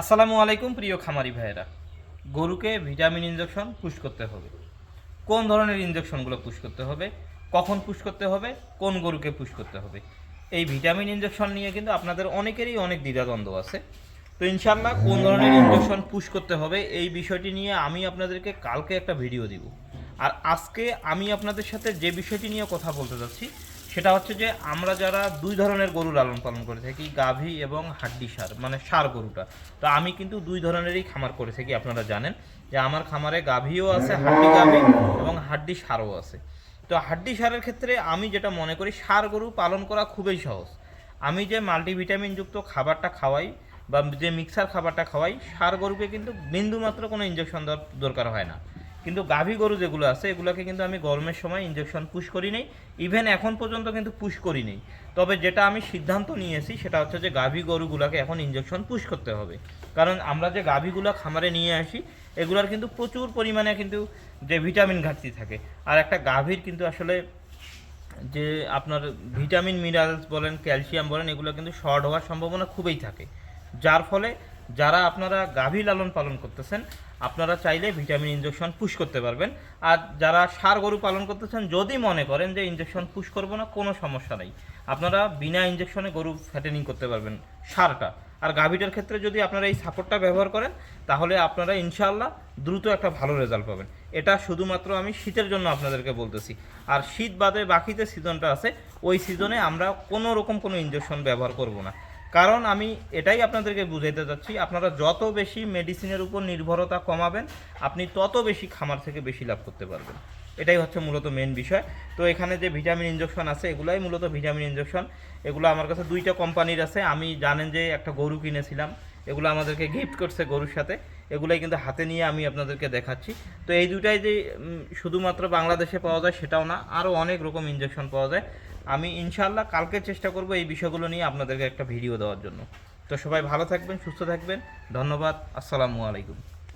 আসসালামু আলাইকুম, প্রিয় খামারি ভাইয়েরা। গরুকে ভিটামিন ইনজেকশন পুশ করতে হবে। কোন ধরনের ইনজেকশনগুলো পুশ করতে হবে, কখন পুশ করতে হবে, কোন গরুকে পুশ করতে হবে, এই ভিটামিন ইনজেকশন নিয়ে কিন্তু আপনাদের অনেকেরই অনেক দ্বিধাদ্বন্দ্ব আছে। তো ইনশাল্লাহ কোন ধরনের ইনজেকশন পুশ করতে হবে, এই বিষয়টি নিয়ে আমি আপনাদেরকে কালকে একটা ভিডিও দিব। আর আজকে আমি আপনাদের সাথে যে বিষয়টি নিয়ে কথা বলতে যাচ্ছি সেটা হচ্ছে যে আমরা যারা দুই ধরনের গরু লালন পালন করে থাকি, গাভী এবং হাড্ডি সার মানে সার গরুটা। তো আমি কিন্তু দুই ধরনেরই খামার করে থাকি, আপনারা জানেন। যে আমার খামারে গাভীও আছে, হাড্ডি গাভী এবং হাড্ডি সারও আছে। তো হাড্ডি সারের ক্ষেত্রে আমি যেটা মনে করি, সার গরু পালন করা খুবই সহজ। আমি যে মাল্টিভিটামিনযুক্ত খাবারটা খাওয়াই বা যে মিক্সার খাবারটা খাওয়াই, সার গরুকে কিন্তু বিন্দুমাত্র কোনো ইঞ্জেকশন দরকার হয় না। কিন্তু গাভী গরু যেগুলো আছে, এগুলোকে কিন্তু আমি গরমের সময় ইঞ্জেকশন পুশ করি নেই ইভেন এখন পর্যন্ত কিন্তু পুশ করি নেই। তবে যেটা আমি সিদ্ধান্ত নিয়েছি, সেটা হচ্ছে যে গাভী গরুগুলোকে এখন ইঞ্জেকশন পুশ করতে হবে। কারণ আমরা যে গাভীগুলো খামারে নিয়ে আসি, এগুলোর কিন্তু প্রচুর পরিমাণে কিন্তু যে ভিটামিন ঘাটতি থাকে। আর একটা গাভীর কিন্তু আসলে যে আপনার ভিটামিন মিনারেলস বলেন ক্যালসিয়াম বলেন, এগুলো কিন্তু শর্ট হওয়ার সম্ভাবনা খুবই থাকে। যার ফলে যারা আপনারা গাভী লালন পালন করতেছেন, আপনারা চাইলে ভিটামিন ইনজেকশন পুশ করতে পারবেন। আর যারা সার গরু পালন করতেছেন, যদি মনে করেন যে ইনজেকশন পুশ করব না, কোনো সমস্যা নেই। আপনারা বিনা ইনজেকশনে গরু ফ্যাটেনিং করতে পারবেন, সারটা। আর গাভীটার ক্ষেত্রে যদি আপনারা এই সাপোর্টটা ব্যবহার করেন, তাহলে আপনারা ইনশাআল্লাহ দ্রুত একটা ভালো রেজাল্ট পাবেন। এটা শুধুমাত্র আমি শীতের জন্য আপনাদেরকে বলতেছি। আর শীত বাদে বাকিতে সিজনটা আছে, ওই সিজনে আমরা কোনো রকম কোনো ইনজেকশন ব্যবহার করব না। কারণ আমি এটাই আপনাদেরকে বুঝাইতে চাচ্ছি, আপনারা যত বেশি মেডিসিনের উপর নির্ভরতা কমাবেন, আপনি তত বেশি খামার থেকে বেশি লাভ করতে পারবেন। এটাই হচ্ছে মূলত মেন বিষয়। তো এখানে যে ভিটামিন ইনজেকশন আছে, এগুলাই মূলত ভিটামিন ইনজেকশন এগুলো আমার কাছে দুইটা কোম্পানির আছে। আমি জানেন যে একটা গরু কিনেছিলাম, এগুলো আমাদেরকে গিফট করছে গরুর সাথে। এগুলাই কিন্তু হাতে নিয়ে আমি আপনাদেরকে দেখাচ্ছি। তো এই দুটাই যে শুধুমাত্র বাংলাদেশে পাওয়া যায় সেটাও না আরও অনেক রকম ইনজেকশন পাওয়া যায়। আমি ইনশাল্লাহ কালকে চেষ্টা করব এই বিষয়গুলো নিয়ে আপনাদেরকে একটা ভিডিও দেওয়ার জন্য। তো সবাই ভালো থাকবেন, সুস্থ থাকবেন। ধন্যবাদ, আসসালামু আলাইকুম।